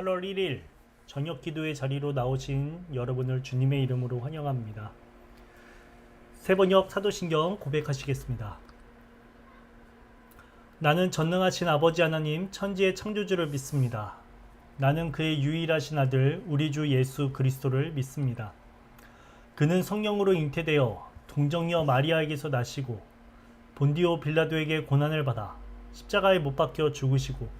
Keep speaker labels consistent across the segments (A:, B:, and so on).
A: 할렐루야. 8월 1일 저녁 기도의 자리로 나오신 여러분을 주님의 이름으로 환영합니다. 세번역 사도신경 고백하시겠습니다. 나는 전능하신 아버지 하나님 천지의 창조주를 믿습니다. 나는 그의 유일하신 아들 우리 주 예수 그리스도를 믿습니다. 그는 성령으로 잉태되어 동정녀 마리아에게서 나시고 본디오 빌라도에게 고난을 받아 십자가에 못 박혀 죽으시고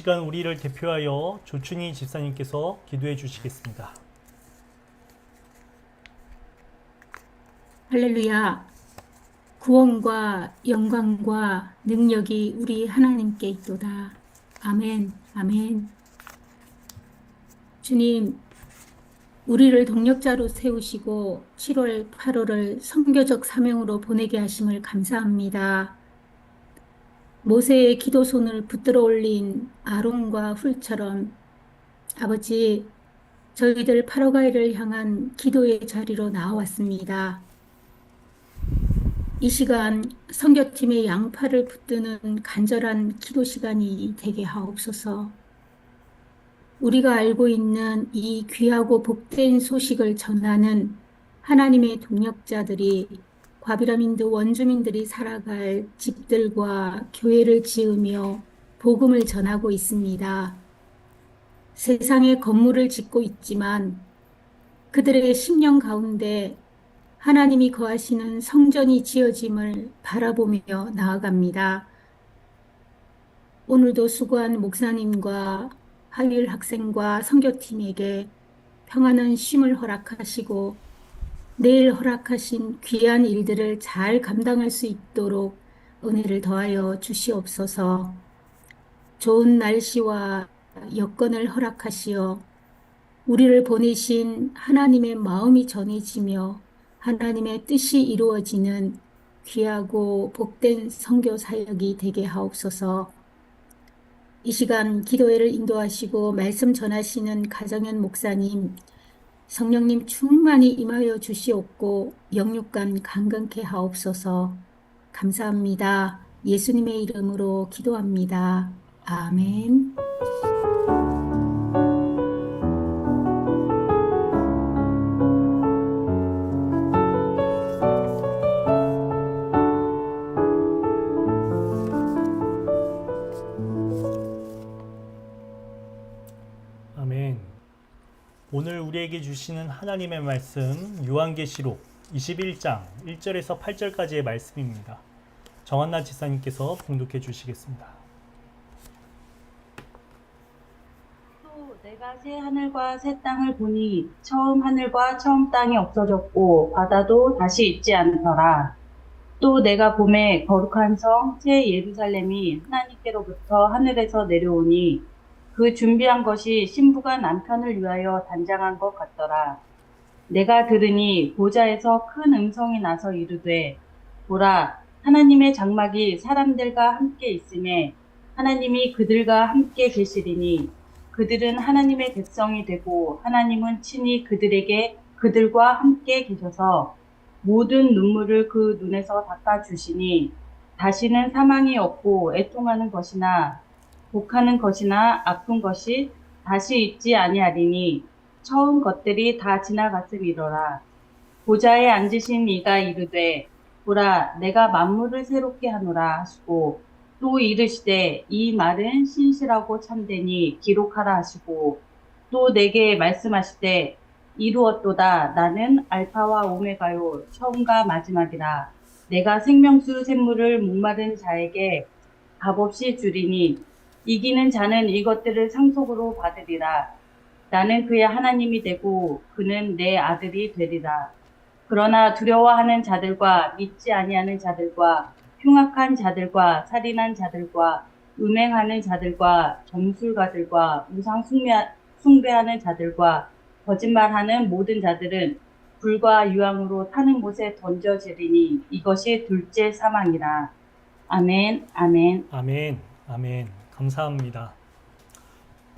A: 시간 우리를 대표하여 조춘희 집사님께서 기도해 주시겠습니다.
B: 할렐루야. 구원과 영광과 능력이 우리 하나님께 있도다. 아멘, 아멘. 주님, 우리를 동력자로 세우시고 7월, 8월을 선교적 사명으로 보내게 하심을 감사합니다. 모세의 기도 손을 붙들어 올린 아론과 훌처럼 아버지, 저희들 파라과이를 향한 기도의 자리로 나왔습니다. 이 시간 선교팀의 양팔을 붙드는 간절한 기도 시간이 되게 하옵소서. 우리가 알고 있는 이 귀하고 복된 소식을 전하는 하나님의 동력자들이 과비라민드 원주민들이 살아갈 집들과 교회를 지으며 복음을 전하고 있습니다. 세상에 건물을 짓고 있지만 그들의 심령 가운데 하나님이 거하시는 성전이 지어짐을 바라보며 나아갑니다. 오늘도 수고한 목사님과 하율 학생과 선교팀에게 평안한 쉼을 허락하시고 내일 허락하신 귀한 일들을 잘 감당할 수 있도록 은혜를 더하여 주시옵소서. 좋은 날씨와 여건을 허락하시어 우리를 보내신 하나님의 마음이 전해지며 하나님의 뜻이 이루어지는 귀하고 복된 선교 사역이 되게 하옵소서. 이 시간 기도회를 인도하시고 말씀 전하시는 가정현 목사님, 성령님 충만히 임하여 주시옵고 영육간 강건케 하옵소서. 감사합니다. 예수님의 이름으로 기도합니다. 아멘.
C: 우리에게 주시는 하나님의 말씀 요한계시록 21장 1절에서 8절까지의 말씀입니다. 정한나 지사님께서 봉독해 주시겠습니다.
D: 또 내가 새 하늘과 새 땅을 보니 처음 하늘과 처음 땅이 없어졌고 바다도 다시 있지 않더라. 또 내가 봄에 거룩한 성 새 예루살렘이 하나님께로부터 하늘에서 내려오니 그 준비한 것이 신부가 남편을 위하여 단장한 것 같더라. 내가 들으니 보좌에서 큰 음성이 나서 이르되 보라 하나님의 장막이 사람들과 함께 있음에 하나님이 그들과 함께 계시리니 그들은 하나님의 백성이 되고 하나님은 친히 그들에게 그들과 함께 계셔서 모든 눈물을 그 눈에서 닦아 주시니 다시는 사망이 없고 애통하는 것이나 복하는 것이나 아픈 것이 다시 있지 아니하리니 처음 것들이 다 지나갔음이로라. 보좌에 앉으신 이가 이르되 보라 내가 만물을 새롭게 하노라 하시고 또 이르시되 이 말은 신실하고 참되니 기록하라 하시고 또 내게 말씀하시되 이루었도다. 나는 알파와 오메가요 처음과 마지막이라. 내가 생명수 샘물을 목마른 자에게 값없이 주리니 이기는 자는 이것들을 상속으로 받으리라 나는 그의 하나님이 되고 그는 내 아들이 되리라 그러나 두려워하는 자들과 믿지 아니하는 자들과 흉악한 자들과 살인한 자들과 음행하는 자들과 점술가들과 우상 숭배- 숭배하는 자들과 거짓말하는 모든 자들은 불과 유황으로 타는 곳에 던져지리니 이것이 둘째 사망이라. 아멘, 아멘.
C: 아멘. 아멘. 감사합니다.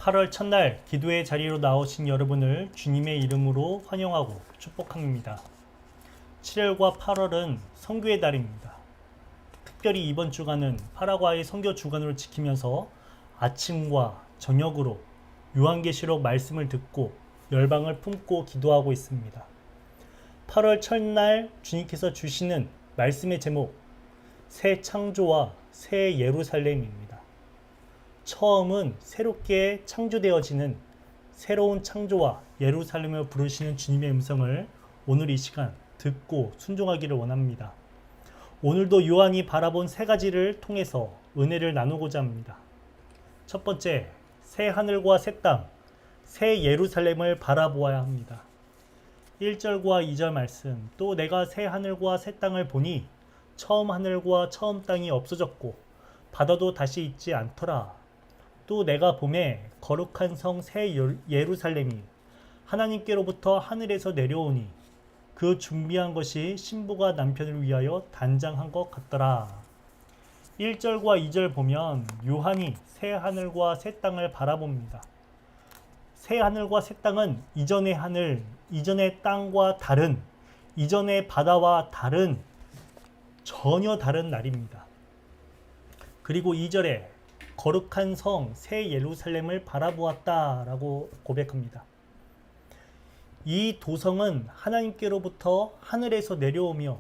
C: 8월 첫날 기도의 자리로 나오신 여러분을 주님의 이름으로 환영하고 축복합니다. 7월과 8월은 성교의 달입니다. 특별히 이번 주간은 파라과이 성교 주간으로 지키면서 아침과 저녁으로 요한계시록 말씀을 듣고 열방을 품고 기도하고 있습니다. 8월 첫날 주님께서 주시는 말씀의 제목 새 창조와 새 예루살렘입니다. 처음은 새롭게 창조되어지는 새로운 창조와 예루살렘을 부르시는 주님의 음성을 오늘 이 시간 듣고 순종하기를 원합니다. 오늘도 요한이 바라본 세 가지를 통해서 은혜를 나누고자 합니다. 첫 번째, 새 하늘과 새 땅, 새 예루살렘을 바라보아야 합니다. 1절과 2절 말씀, 또 내가 새 하늘과 새 땅을 보니 처음 하늘과 처음 땅이 없어졌고 바다도 다시 있지 않더라. 또 내가 봄에 거룩한 성 새 예루살렘이 하나님께로부터 하늘에서 내려오니 그 준비한 것이 신부가 남편을 위하여 단장한 것 같더라. 1절과 2절 보면 요한이 새 하늘과 새 땅을 바라봅니다. 새 하늘과 새 땅은 이전의 하늘, 이전의 땅과 다른, 이전의 바다와 다른 전혀 다른 날입니다. 그리고 2절에 거룩한 성 새 예루살렘을 바라보았다라고 고백합니다. 이 도성은 하나님께로부터 하늘에서 내려오며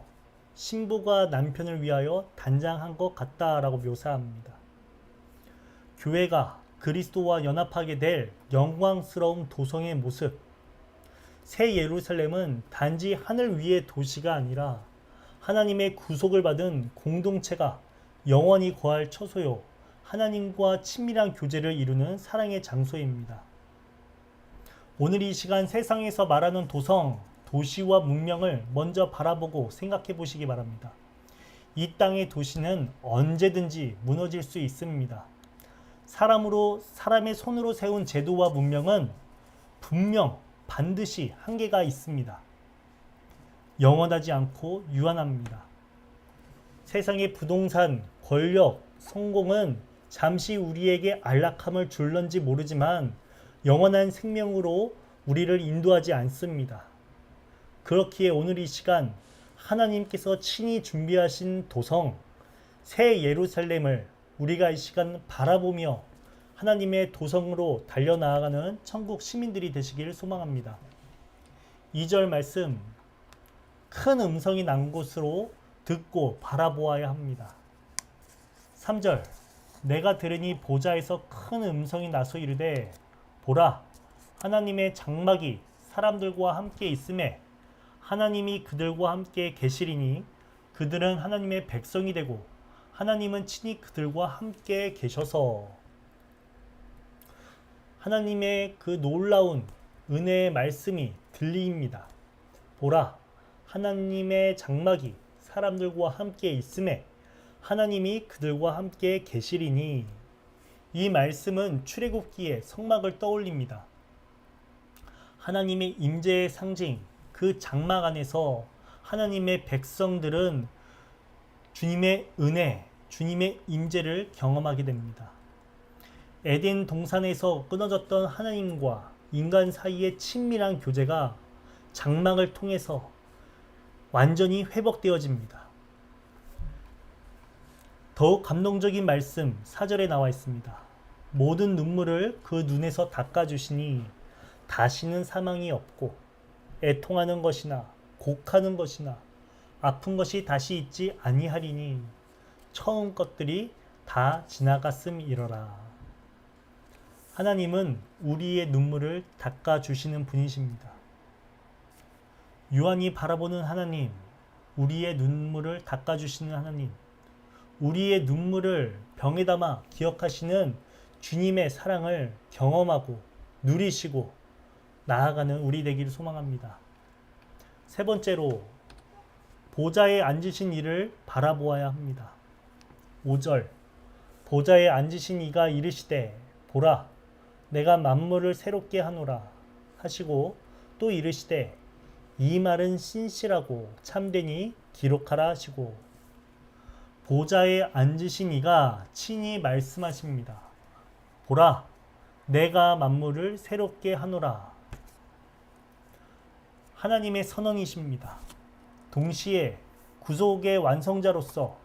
C: 신부가 남편을 위하여 단장한 것 같다라고 묘사합니다. 교회가 그리스도와 연합하게 될 영광스러운 도성의 모습. 새 예루살렘은 단지 하늘 위의 도시가 아니라 하나님의 구속을 받은 공동체가 영원히 거할 처소요. 하나님과 친밀한 교제를 이루는 사랑의 장소입니다. 오늘 이 시간 세상에서 말하는 도성, 도시와 문명을 먼저 바라보고 생각해 보시기 바랍니다. 이 땅의 도시는 언제든지 무너질 수 있습니다. 사람으로 사람의 손으로 세운 제도와 문명은 분명 반드시 한계가 있습니다. 영원하지 않고 유한합니다. 세상의 부동산, 권력, 성공은 잠시 우리에게 안락함을 줄런지 모르지만 영원한 생명으로 우리를 인도하지 않습니다. 그렇기에 오늘 이 시간 하나님께서 친히 준비하신 도성 새 예루살렘을 우리가 이 시간 바라보며 하나님의 도성으로 달려나아가는 천국 시민들이 되시길 소망합니다. 2절 말씀 큰 음성이 난 곳으로 듣고 바라보아야 합니다. 3절 내가 들으니 보좌에서 큰 음성이 나서 이르되 보라 하나님의 장막이 사람들과 함께 있음에 하나님이 그들과 함께 계시리니 그들은 하나님의 백성이 되고 하나님은 친히 그들과 함께 계셔서 하나님의 그 놀라운 은혜의 말씀이 들리입니다. 보라 하나님의 장막이 사람들과 함께 있음에 하나님이 그들과 함께 계시리니 이 말씀은 출애굽기의 성막을 떠올립니다. 하나님의 임재의 상징 그 장막 안에서 하나님의 백성들은 주님의 은혜, 주님의 임재를 경험하게 됩니다. 에덴 동산에서 끊어졌던 하나님과 인간 사이의 친밀한 교제가 장막을 통해서 완전히 회복되어집니다. 더욱 감동적인 말씀 4절에 나와 있습니다. 모든 눈물을 그 눈에서 닦아주시니 다시는 사망이 없고 애통하는 것이나 곡하는 것이나 아픈 것이 다시 있지 아니하리니 처음 것들이 다 지나갔음이러라. 하나님은 우리의 눈물을 닦아주시는 분이십니다. 요한이 바라보는 하나님, 우리의 눈물을 닦아주시는 하나님, 우리의 눈물을 병에 담아 기억하시는 주님의 사랑을 경험하고 누리시고 나아가는 우리 되기를 소망합니다. 세 번째로 보좌에 앉으신 이를 바라보아야 합니다. 5절 보좌에 앉으신 이가 이르시되 보라 내가 만물을 새롭게 하노라 하시고 또 이르시되 이 말은 신실하고 참되니 기록하라 하시고 보좌에 앉으신 이가 친히 말씀하십니다. 보라 내가 만물을 새롭게 하노라 하나님의 선언이십니다. 동시에 구속의 완성자로서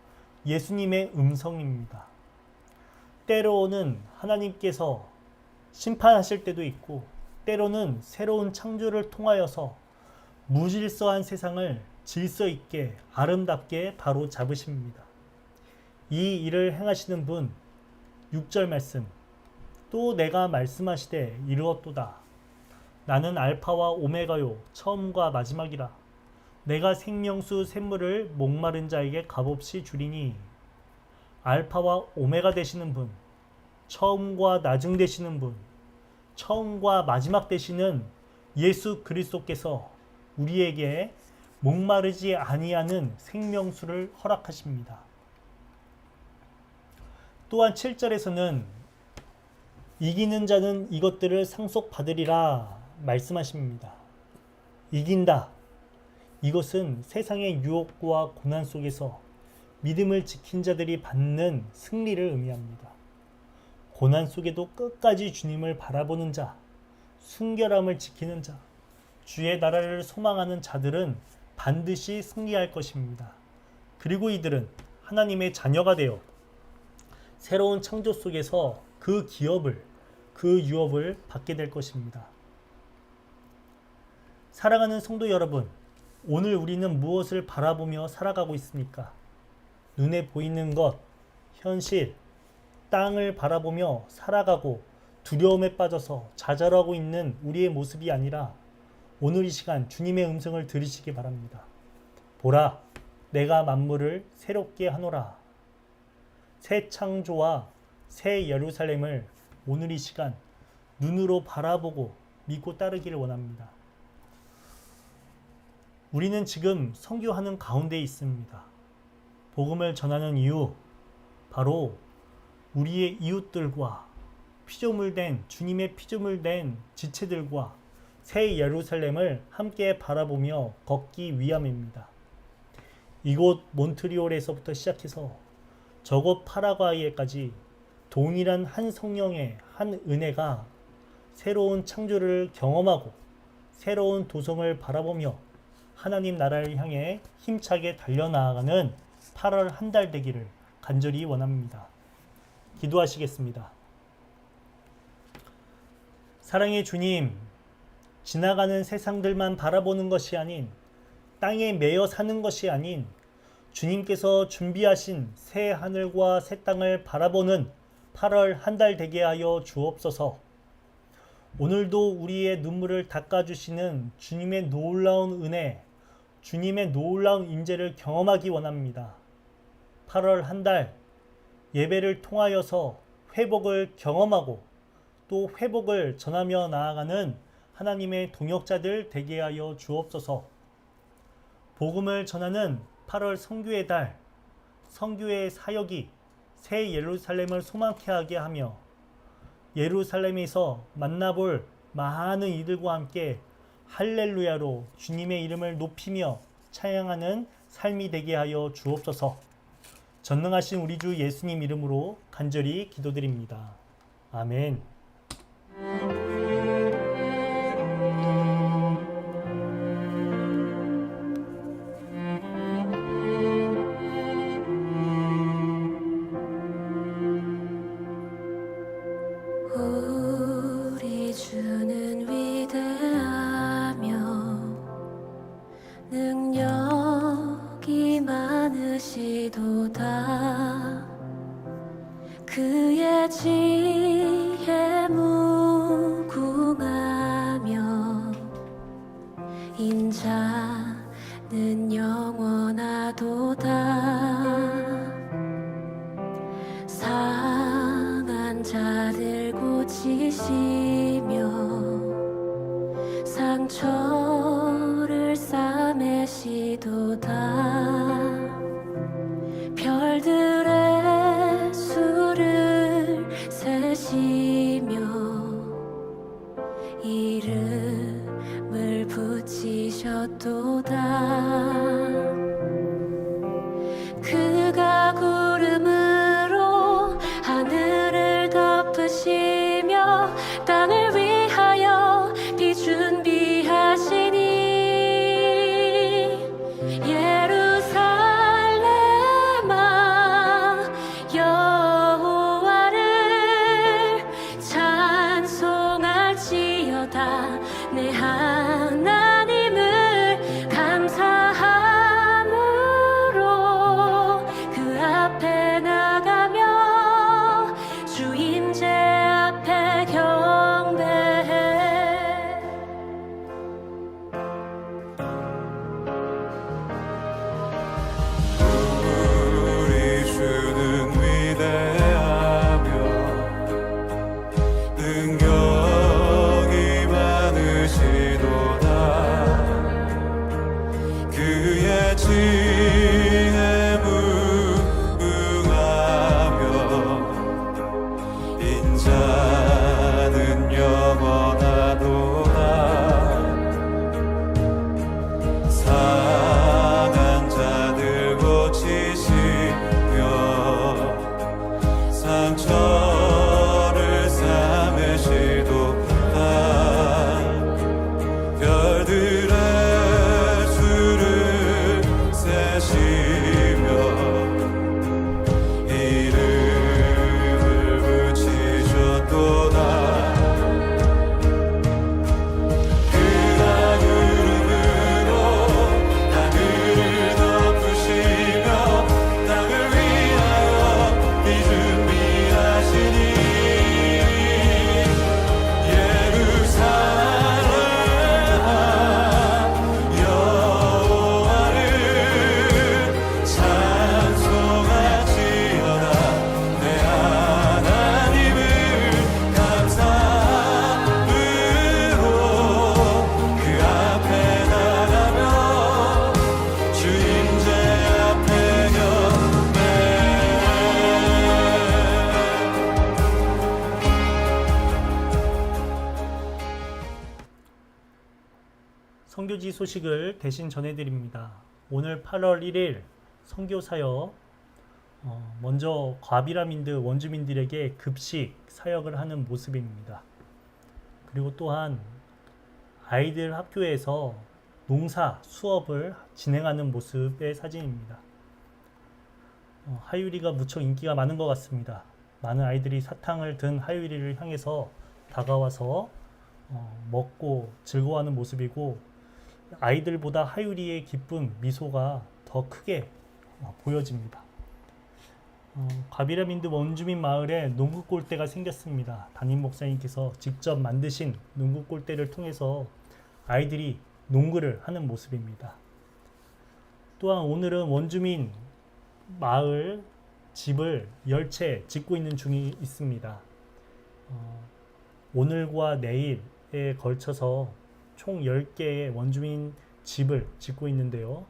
C: 예수님의 음성입니다. 때로는 하나님께서 심판하실 때도 있고, 때로는 새로운 창조를 통하여서 무질서한 세상을 질서 있게 아름답게 바로 잡으십니다. 이 일을 행하시는 분, 6절 말씀. 또 내가 말씀하시되 이루었도다. 나는 알파와 오메가요, 처음과 마지막이라. 내가 생명수 샘물을 목마른 자에게 값없이 주리니 알파와 오메가 되시는 분, 처음과 나중 되시는 분, 처음과 마지막 되시는 예수 그리스도께서 우리에게 목마르지 아니하는 생명수를 허락하십니다. 또한 7절에서는 이기는 자는 이것들을 상속받으리라 말씀하십니다. 이긴다. 이것은 세상의 유혹과 고난 속에서 믿음을 지킨 자들이 받는 승리를 의미합니다. 고난 속에도 끝까지 주님을 바라보는 자, 순결함을 지키는 자, 주의 나라를 소망하는 자들은 반드시 승리할 것입니다. 그리고 이들은 하나님의 자녀가 되어 새로운 창조 속에서 그 기업을, 그 유업을 받게 될 것입니다. 사랑하는 성도 여러분, 오늘 우리는 무엇을 바라보며 살아가고 있습니까? 눈에 보이는 것, 현실, 땅을 바라보며 살아가고 두려움에 빠져서 좌절하고 있는 우리의 모습이 아니라 오늘 이 시간 주님의 음성을 들으시기 바랍니다. 보라, 내가 만물을 새롭게 하노라. 새 창조와 새 예루살렘을 오늘 이 시간 눈으로 바라보고 믿고 따르기를 원합니다. 우리는 지금 선교하는 가운데 있습니다. 복음을 전하는 이유, 바로 우리의 이웃들과 피조물 된 주님의 피조물 된 지체들과 새 예루살렘을 함께 바라보며 걷기 위함입니다. 이곳 몬트리올에서부터 시작해서 저곳 파라과이에까지 동일한 한 성령의 한 은혜가 새로운 창조를 경험하고 새로운 도성을 바라보며 하나님 나라를 향해 힘차게 달려나아가는 8월 한 달 되기를 간절히 원합니다. 기도하시겠습니다. 사랑의 주님, 지나가는 세상들만 바라보는 것이 아닌 땅에 매여 사는 것이 아닌 주님께서 준비하신 새 하늘과 새 땅을 바라보는 8월 한 달 되게 하여 주옵소서. 오늘도 우리의 눈물을 닦아주시는 주님의 놀라운 은혜, 주님의 놀라운 임재를 경험하기 원합니다. 8월 한 달 예배를 통하여서 회복을 경험하고 또 회복을 전하며 나아가는 하나님의 동역자들 되게 하여 주옵소서. 복음을 전하는 8월 성교의 달, 성교의 사역이 새 예루살렘을 소망케 하게 하며 예루살렘에서 만나볼 많은 이들과 함께 할렐루야로 주님의 이름을 높이며 찬양하는 삶이 되게 하여 주옵소서. 전능하신 우리 주 예수님 이름으로 간절히 기도드립니다. 아멘.
A: 능력이 많으시도다. 그의 지
C: 소식을 대신 전해드립니다. 오늘 8월 1일 선교 사역 어, 먼저 과비라민드 원주민들에게 급식 사역을 하는 모습입니다. 그리고 또한 아이들 학교에서 농사 수업을 진행하는 모습의 사진입니다. 어, 하유리가 무척 인기가 많은 것 같습니다. 많은 아이들이 사탕을 든 하유리를 향해서 다가와서 어, 먹고 즐거워하는 모습이고 아이들보다 하유리의 기쁨, 미소가 더 크게 어, 보여집니다. 어, 과비라민드 원주민 마을에 농구 골대가 생겼습니다. 담임 목사님께서 직접 만드신 농구 골대를 통해서 아이들이 농구를 하는 모습입니다. 또한 오늘은 원주민 마을 집을 열채 짓고 있는 중이 있습니다. 어, 오늘과 내일에 걸쳐서 총 10개의 원주민 집을 짓고 있는데요.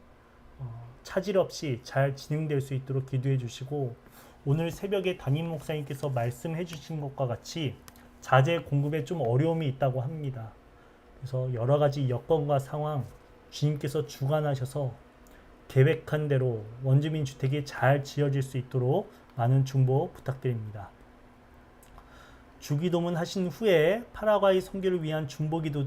C: 어, 차질 없이 잘 진행될 수 있도록 기도해 주시고 오늘 새벽에 담임 목사님께서 말씀해 주신 것과 같이 자재 공급에 좀 어려움이 있다고 합니다. 그래서 여러 가지 여건과 상황 주님께서 주관하셔서 계획한 대로 원주민 주택이 잘 지어질 수 있도록 많은 중보 부탁드립니다. 주기도문 하신 후에 파라과이 선교를 위한 중보기도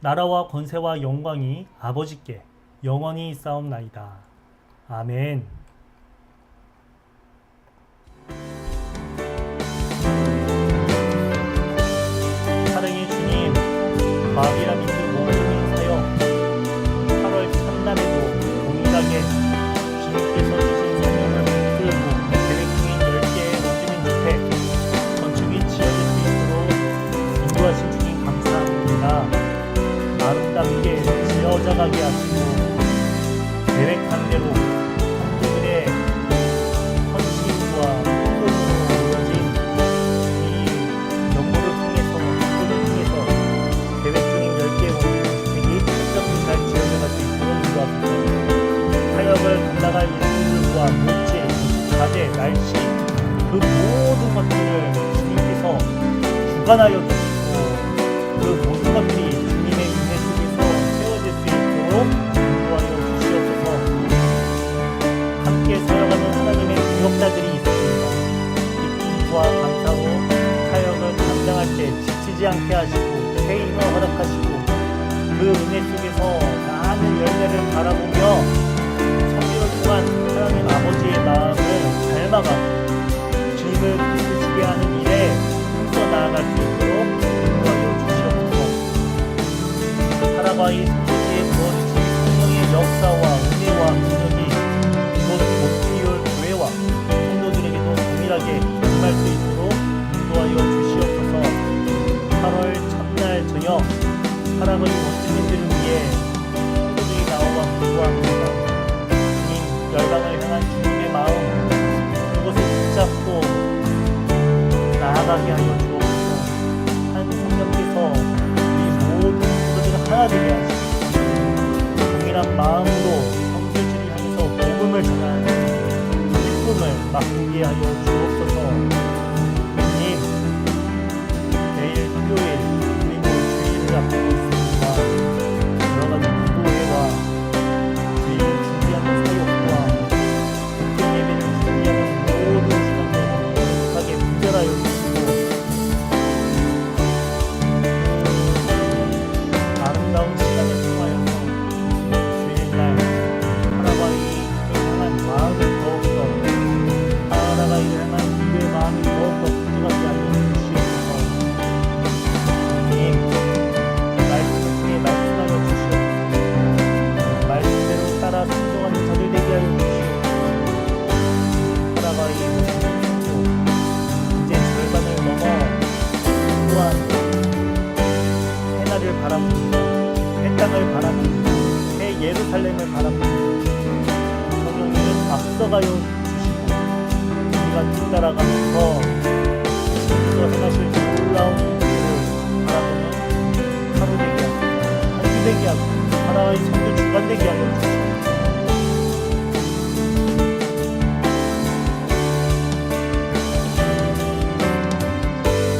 C: 나라와 권세와 영광이 아버지께 영원히 있사옵나이다. 아멘. 자재, 날씨 그 모든 것들을 주님께서 주관하여 주시고 그 모든 것들이 주님의 은혜 속에서 세워질 수 있도록 인도하여 주시옵소서 함께 살아가는 하나님의 구역자들이 있습니다. 기쁨과 감사로 사역을 감당할 때 지치지 않게 하시고 새 힘을 허락하시고 그 은혜 속에서 많은 열매를 바라보며 성경을 통한 하나님 아버지의 마음을 닮아가고 주님을 기쁘시게 하는 일에 힘써 나아갈 수 있도록 인도하여 주시옵소서. 파라과이 성도지에 부어주신 성령의 역사와 은혜와 능력이 이곳 모티올 교회와 성도들에게도 동일하게 임할 수 있도록 인도하여 주시옵소서. 8월 첫날 저녁 파라과이 원주민들을 위해 성도들이 나와 기도합니다 주님 열방을 향한 주 나아가게 하여 주옵소서. 한 성령께서 이 모든 성도들을 하나 되게 하시고 동일한 마음으로 성교지를 향해서 복음을 전하는 기쁨을 맛보게 하여 주옵소서. 주님 내일 토요일 우리는 주일을 앞두고